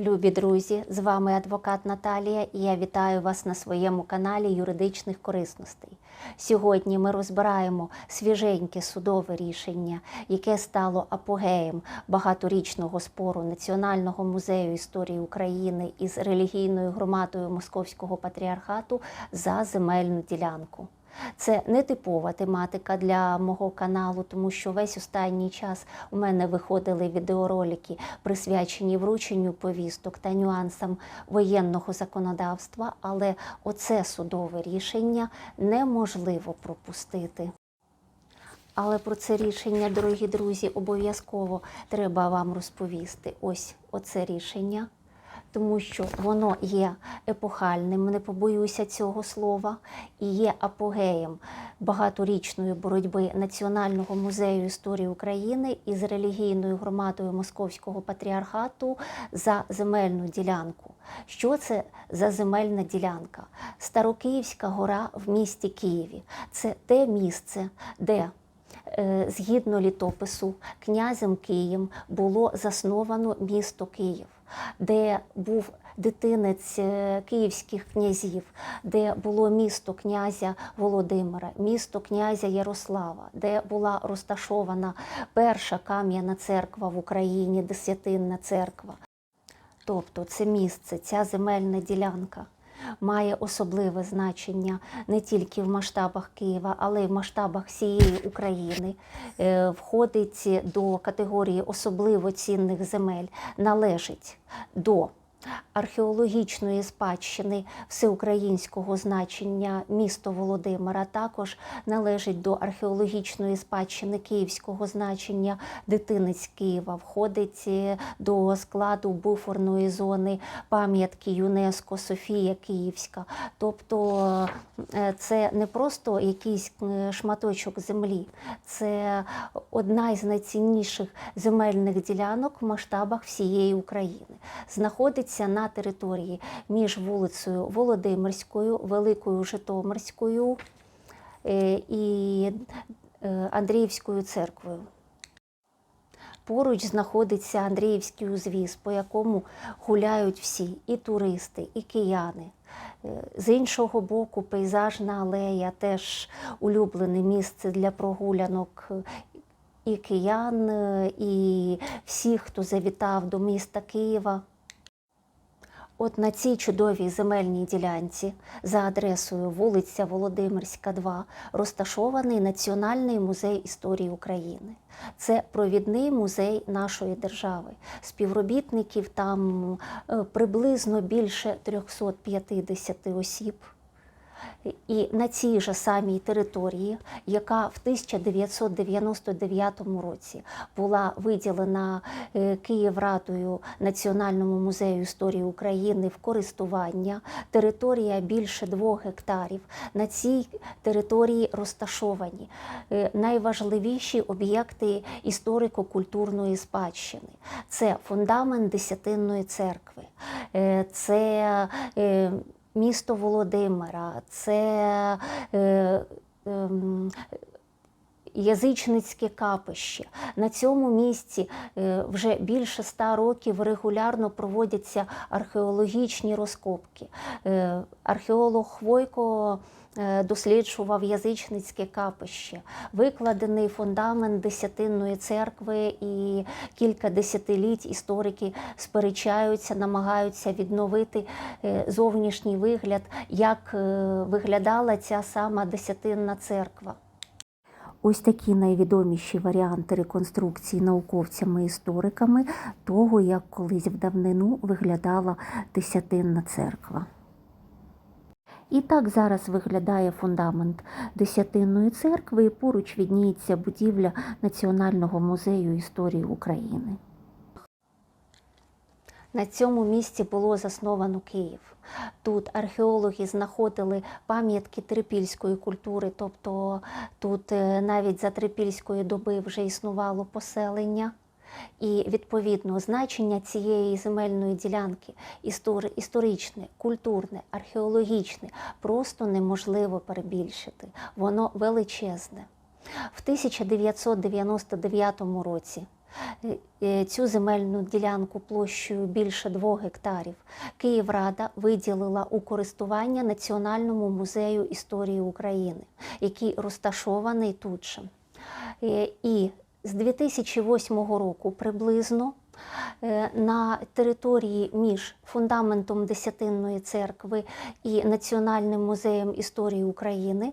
Любі друзі, з вами адвокат Наталія і я вітаю вас на своєму каналі юридичних корисностей. Сьогодні ми розбираємо свіженьке судове рішення, яке стало апогеєм багаторічного спору Національного музею історії України із релігійною громадою Московського патріархату за земельну ділянку. Це не типова тематика для мого каналу, тому що весь останній час у мене виходили відеоролики, присвячені врученню повісток та нюансам воєнного законодавства, але оце судове рішення неможливо пропустити. Але про це рішення, дорогі друзі, обов'язково треба вам розповісти. Ось оце рішення тому що воно є епохальним, не побоюся цього слова, і є апогеєм багаторічної боротьби Національного музею історії України із релігійною громадою Московського патріархату за земельну ділянку. Що це за земельна ділянка? Старокиївська гора в місті Києві. Це те місце, де е, Згідно літопису, князем Києм було засновано місто Київ де був дитинець е, київських князів, де було місто князя Володимира, місто князя Ярослава, де була розташована перша кам'яна церква в Україні, десятинна церква. Тобто це місце, ця земельна ділянка. Має особливе значення не тільки в масштабах Києва, але й в масштабах всієї України. Е, Входить до категорії особливо цінних земель, належить до археологічної спадщини всеукраїнського значення місто Володимира також належить до археологічної спадщини київського значення дитинець Києва, входить е, до складу буферної зони пам'ятки ЮНЕСКО Софія Київська. Тобто е, це не просто якийсь е, шматочок землі, це одна із найцінніших земельних ділянок в масштабах всієї України. Знаходиться на території між вулицею Володимирською, Великою Житомирською е, і е, Андріївською церквою. Поруч знаходиться Андріївський узвіз, по якому гуляють всі і туристи, і кияни. Е, З іншого боку, пейзажна алея теж улюблене місце для прогулянок і киян, і всіх, хто завітав до міста Києва. От на цій чудовій земельній ділянці за адресою вулиця Володимирська, 2 розташований Національний музей історії України. Це провідний музей нашої держави. Співробітників там е, приблизно більше 350 осіб. І на цій же самій території, яка в 1999 році була виділена е, Київрадою Національному музею історії України в користування, територія більше двох гектарів. На цій території розташовані е, найважливіші об'єкти історико-культурної спадщини. Це фундамент Десятинної церкви, е, це місто Володимира, це е, е, Язичницьке капище. На цьому місці е, вже більше ста років регулярно проводяться археологічні розкопки. Е, Археолог Хвойко досліджував язичницьке капище, викладений фундамент Десятинної церкви, і кілька десятиліть історики сперечаються, намагаються відновити е, зовнішній вигляд, як е, виглядала ця сама Десятинна церква. Ось такі найвідоміші варіанти реконструкції науковцями-істориками того, як колись в давнину виглядала Десятинна церква. І так зараз виглядає фундамент Десятинної церкви, і поруч відніється будівля Національного музею історії України. На цьому місці було засновано Київ. Тут археологи знаходили пам'ятки трипільської культури, тобто тут е, навіть за трипільської доби вже існувало поселення. І відповідно значення цієї земельної ділянки істори- історичне, культурне, археологічне просто неможливо перебільшити. Воно величезне. В 1999 році Е, е, Цю земельну ділянку площею більше двох гектарів Київрада виділила у користування Національному музею історії України, який розташований тут же. Е, І з 2008 року приблизно е, на території між фундаментом Десятинної церкви і Національним музеєм історії України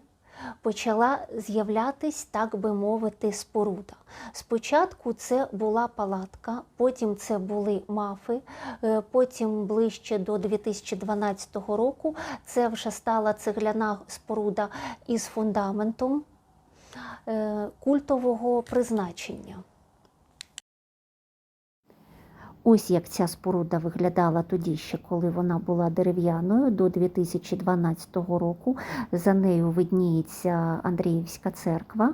почала з'являтись, так би мовити, споруда. Спочатку це була палатка, потім це були мафи, е, потім ближче до 2012 року це вже стала цегляна споруда із фундаментом культового призначення. Ось як ця споруда виглядала тоді ще, коли вона була дерев'яною до 2012 року. За нею видніється Андріївська церква.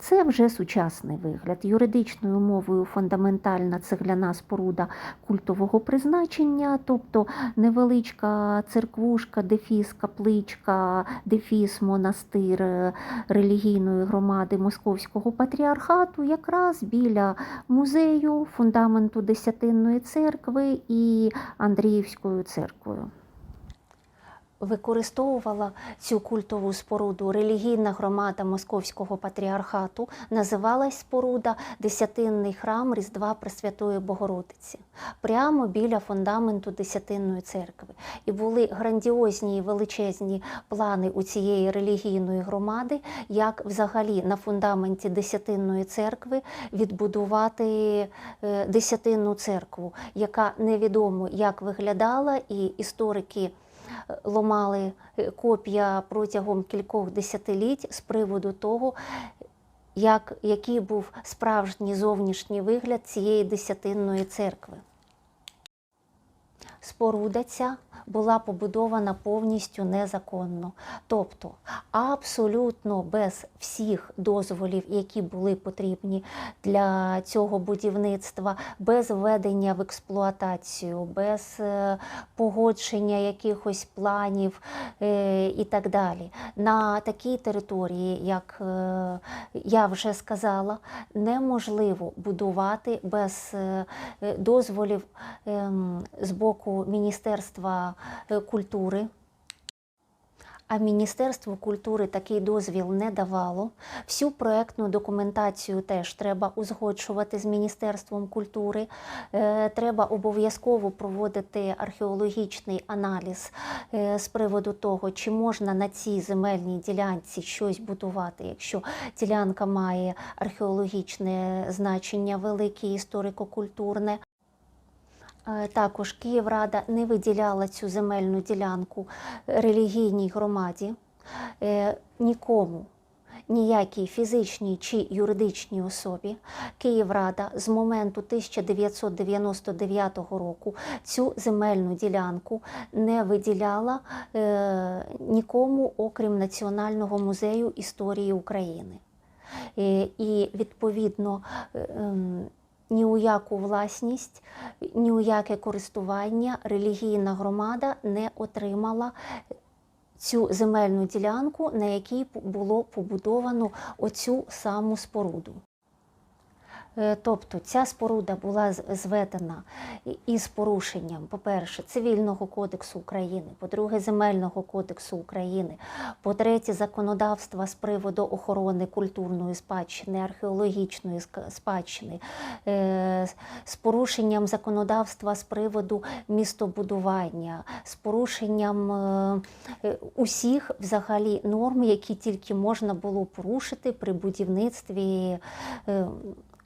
Це вже сучасний вигляд. Юридичною мовою фундаментальна цегляна споруда культового призначення, тобто невеличка церквушка, дефіс, капличка, дефіс, монастир е, релігійної громади Московського патріархату, якраз біля музею, фундаменту Десятинної церкви і Андріївською церквою використовувала цю культову споруду релігійна громада Московського патріархату, називалась споруда Десятинний храм Різдва Пресвятої Богородиці, прямо біля фундаменту Десятинної церкви. І були грандіозні і величезні плани у цієї релігійної громади, як взагалі на фундаменті Десятинної церкви відбудувати е, Десятинну церкву, яка невідомо як виглядала, і історики ломали е, копія протягом кількох десятиліть з приводу того, як, який був справжній зовнішній вигляд цієї десятинної церкви. Споруда ця була побудована повністю незаконно, тобто абсолютно без всіх дозволів, які були потрібні для цього будівництва, без введення в експлуатацію, без е, погодження якихось планів е, і так далі. На такій території, як е, я вже сказала, неможливо будувати без дозволів ем, з боку Міністерства е, культури. А Міністерство культури такий дозвіл не давало. Всю проектну документацію теж треба узгоджувати з Міністерством культури. Е, Треба обов'язково проводити археологічний аналіз е, з приводу того, чи можна на цій земельній ділянці щось будувати, якщо ділянка має археологічне значення, велике історико-культурне. Е, Також Київрада не виділяла цю земельну ділянку релігійній громаді е, нікому. Ніякій фізичній чи юридичній особі Київрада з моменту 1999 року цю земельну ділянку не виділяла е, нікому, окрім Національного музею історії України. І відповідно ем, ні у яку власність, ні у яке користування релігійна громада не отримала цю земельну ділянку, на якій було побудовано оцю саму споруду. Е, Тобто ця споруда була зведена із порушенням, по-перше, Цивільного кодексу України, по-друге, Земельного кодексу України, по-третє, законодавства з приводу охорони культурної спадщини, археологічної спадщини, е, з- порушенням законодавства з приводу містобудування, з порушенням е, усіх взагалі норм, які тільки можна було порушити при будівництві.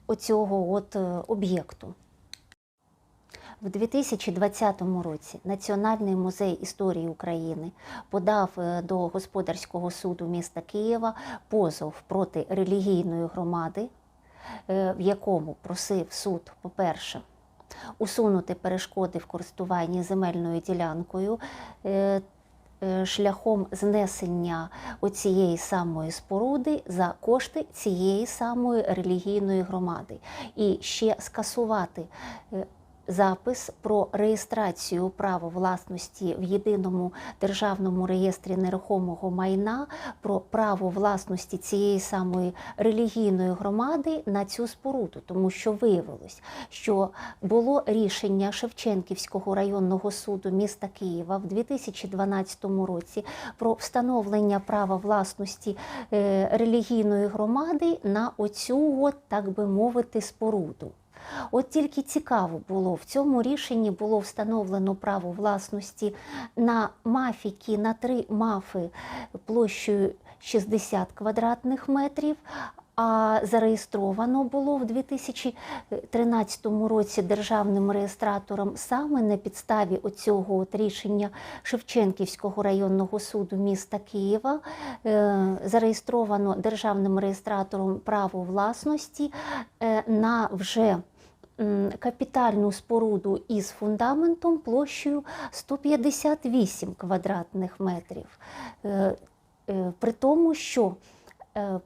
Оцього от е, об'єкту. В 2020 році Національний музей історії України подав е, до господарського суду міста Києва позов проти релігійної громади, е, в якому просив суд, по-перше, усунути перешкоди в користуванні земельною ділянкою шляхом знесення оцієї самої споруди за кошти цієї самої релігійної громади, і ще скасувати е, запис про реєстрацію права власності в єдиному державному реєстрі нерухомого майна про право власності цієї самої релігійної громади на цю споруду, тому що виявилось, що було рішення Шевченківського районного суду міста Києва в 2012 році про встановлення права власності е, релігійної громади на оцю, от, так би мовити, споруду. От тільки цікаво було, в цьому рішенні було встановлено право власності на мафіки, на три мафи площею 60 квадратних метрів. А зареєстровано було в 2013 році державним реєстратором саме на підставі оцього от рішення Шевченківського районного суду міста Києва. е, Зареєстровано державним реєстратором право власності е, на вже капітальну споруду із фундаментом площею 158 квадратних метрів. Е, е, При тому, що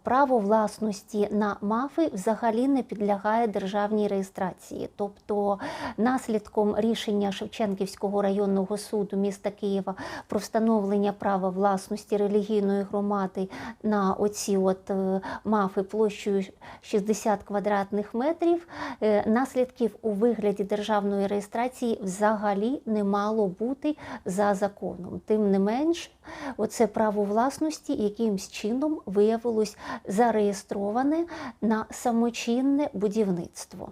право власності на мафи взагалі не підлягає державній реєстрації. Тобто наслідком рішення Шевченківського районного суду міста Києва про встановлення права власності релігійної громади на оці от е, мафи площею 60 квадратних метрів, е, наслідків у вигляді державної реєстрації взагалі не мало бути за законом. Тим не менш, оце право власності якимсь чином виявилось зареєстроване на самочинне будівництво.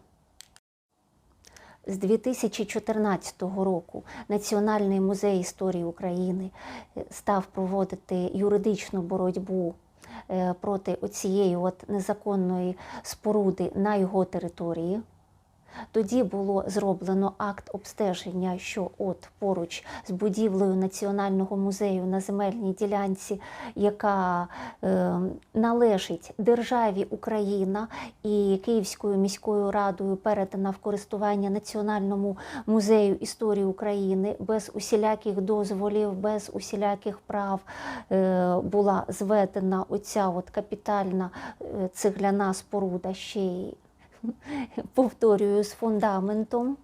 З 2014 року Національний музей історії України е, став проводити юридичну боротьбу е, проти оцієї от незаконної споруди на його території. Тоді було зроблено акт обстеження, що от поруч з будівлею Національного музею на земельній ділянці, яка е, належить державі Україна і Київською міською радою передана в користування Національному музею історії України без усіляких дозволів, без усіляких прав е, була зведена оця от капітальна е, цегляна споруда ще й повторюю, з фундаментом.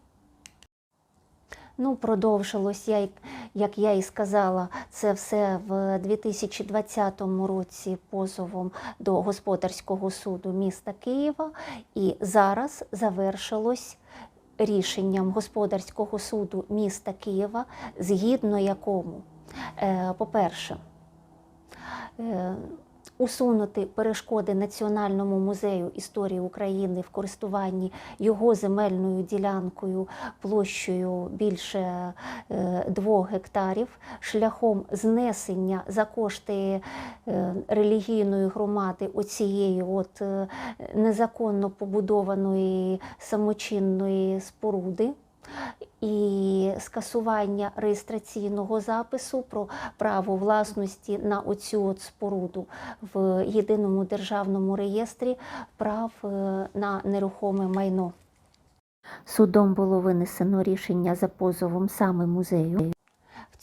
Ну, продовжилось, я, як я і сказала, це все в 2020 році позовом до господарського суду міста Києва. І зараз завершилось рішенням господарського суду міста Києва, згідно якому, е, по-перше, е, усунути перешкоди Національному музею історії України в користуванні його земельною ділянкою площею більше е, двох гектарів шляхом знесення за кошти е, релігійної громади оцієї от е, незаконно побудованої самочинної споруди і скасування реєстраційного запису про право власності на оцю от споруду в єдиному державному реєстрі прав е, на нерухоме майно. Судом було винесено рішення за позовом саме музею.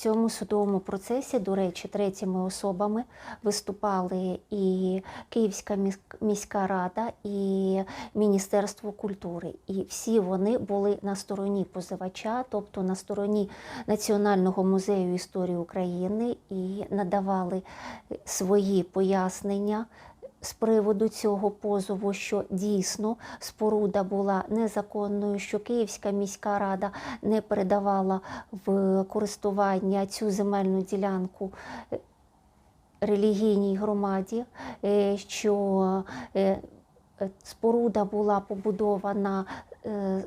Цьому судовому процесі, до речі, третіми особами виступали і Київська міс- міська рада, і Міністерство культури. І всі вони були на стороні позивача, тобто на стороні Національного музею історії України, і надавали свої пояснення з приводу цього позову, що дійсно споруда була незаконною, що Київська міська рада не передавала в користування цю земельну ділянку е, релігійній громаді, е, що е, споруда була побудована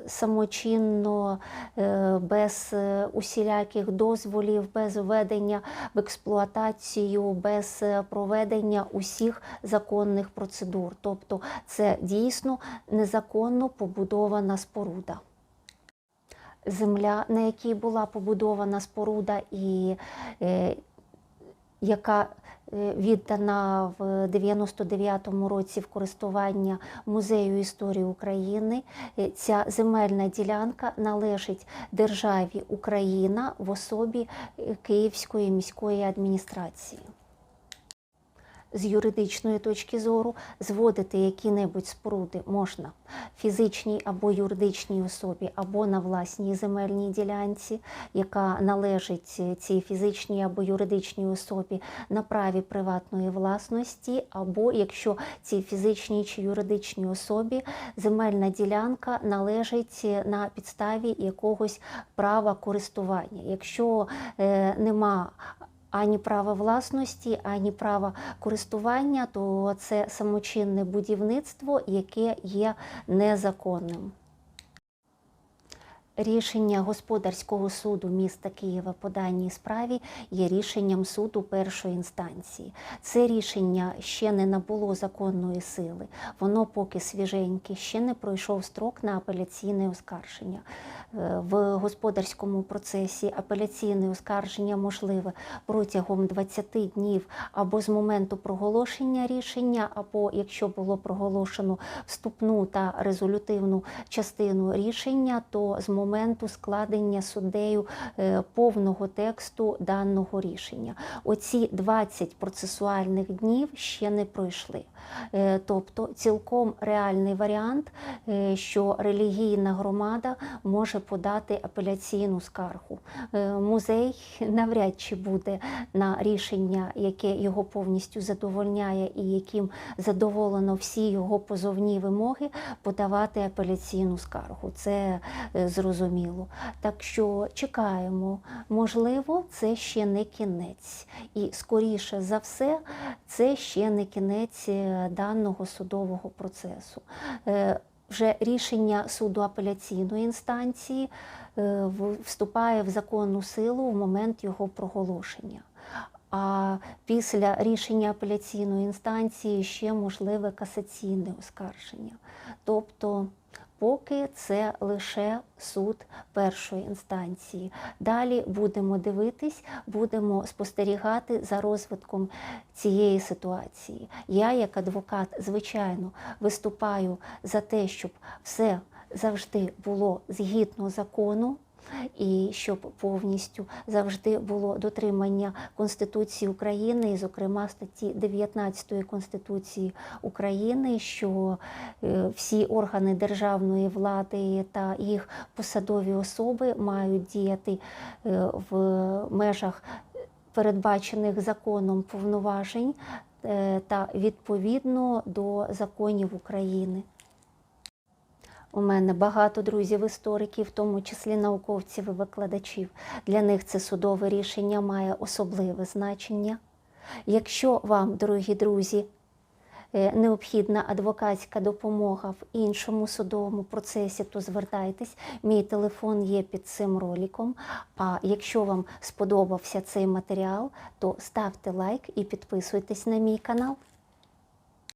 самочинно, е, без е, усіляких дозволів, без введення в експлуатацію, без е, проведення усіх законних процедур. Тобто це дійсно незаконно побудована споруда. Земля, на якій була побудована споруда, і е, яка е, віддана в 99-му році в користування музею історії України. Е, Ця земельна ділянка належить державі Україна в особі е, Київської міської адміністрації. З юридичної точки зору зводити які-небудь споруди можна фізичній або юридичній особі, або на власній земельній ділянці, яка належить цій фізичній або юридичній особі на праві приватної власності, або якщо цій фізичній чи юридичній особі земельна ділянка належить на підставі якогось права користування. Якщо е, нема ані права власності, ані права користування, то це самочинне будівництво, яке є незаконним. Рішення господарського суду міста Києва по даній справі є рішенням суду першої інстанції. Це рішення ще не набуло законної сили. Воно поки свіженьке, ще не пройшов строк на апеляційне оскарження. Е, В господарському процесі апеляційне оскарження можливе протягом 20 днів або з моменту проголошення рішення, або якщо було проголошено вступну та резолютивну частину рішення, то з моменту складення суддею е, повного тексту даного рішення. Оці 20 процесуальних днів ще не пройшли. Е, Тобто цілком реальний варіант, е, що релігійна громада може подати апеляційну скаргу. Музей навряд чи буде на рішення, яке його повністю задовольняє і яким задоволено всі його позовні вимоги, подавати апеляційну скаргу. Це е, зрозуміло. Так що чекаємо. Можливо, це ще не кінець. І скоріше за все, це ще не кінець е, даного судового процесу. Е, Вже рішення суду апеляційної інстанції е, вступає в законну силу в момент його проголошення. А після рішення апеляційної інстанції ще можливе касаційне оскарження. Тобто, поки це лише суд першої інстанції. Далі будемо дивитись, будемо спостерігати за розвитком цієї ситуації. Я, як адвокат, звичайно, виступаю за те, щоб все завжди було згідно закону. І щоб повністю завжди було дотримання Конституції України, і, зокрема, статті 19 Конституції України, що е, всі органи державної влади та їх посадові особи мають діяти е, в межах передбачених законом повноважень е, та відповідно до законів України. У мене багато друзів-істориків, в тому числі науковців і викладачів. Для них це судове рішення має особливе значення. Якщо вам, дорогі друзі, е, необхідна адвокатська допомога в іншому судовому процесі, то звертайтесь. Мій телефон є під цим роликом. А якщо вам сподобався цей матеріал, то ставте лайк і підписуйтесь на мій канал.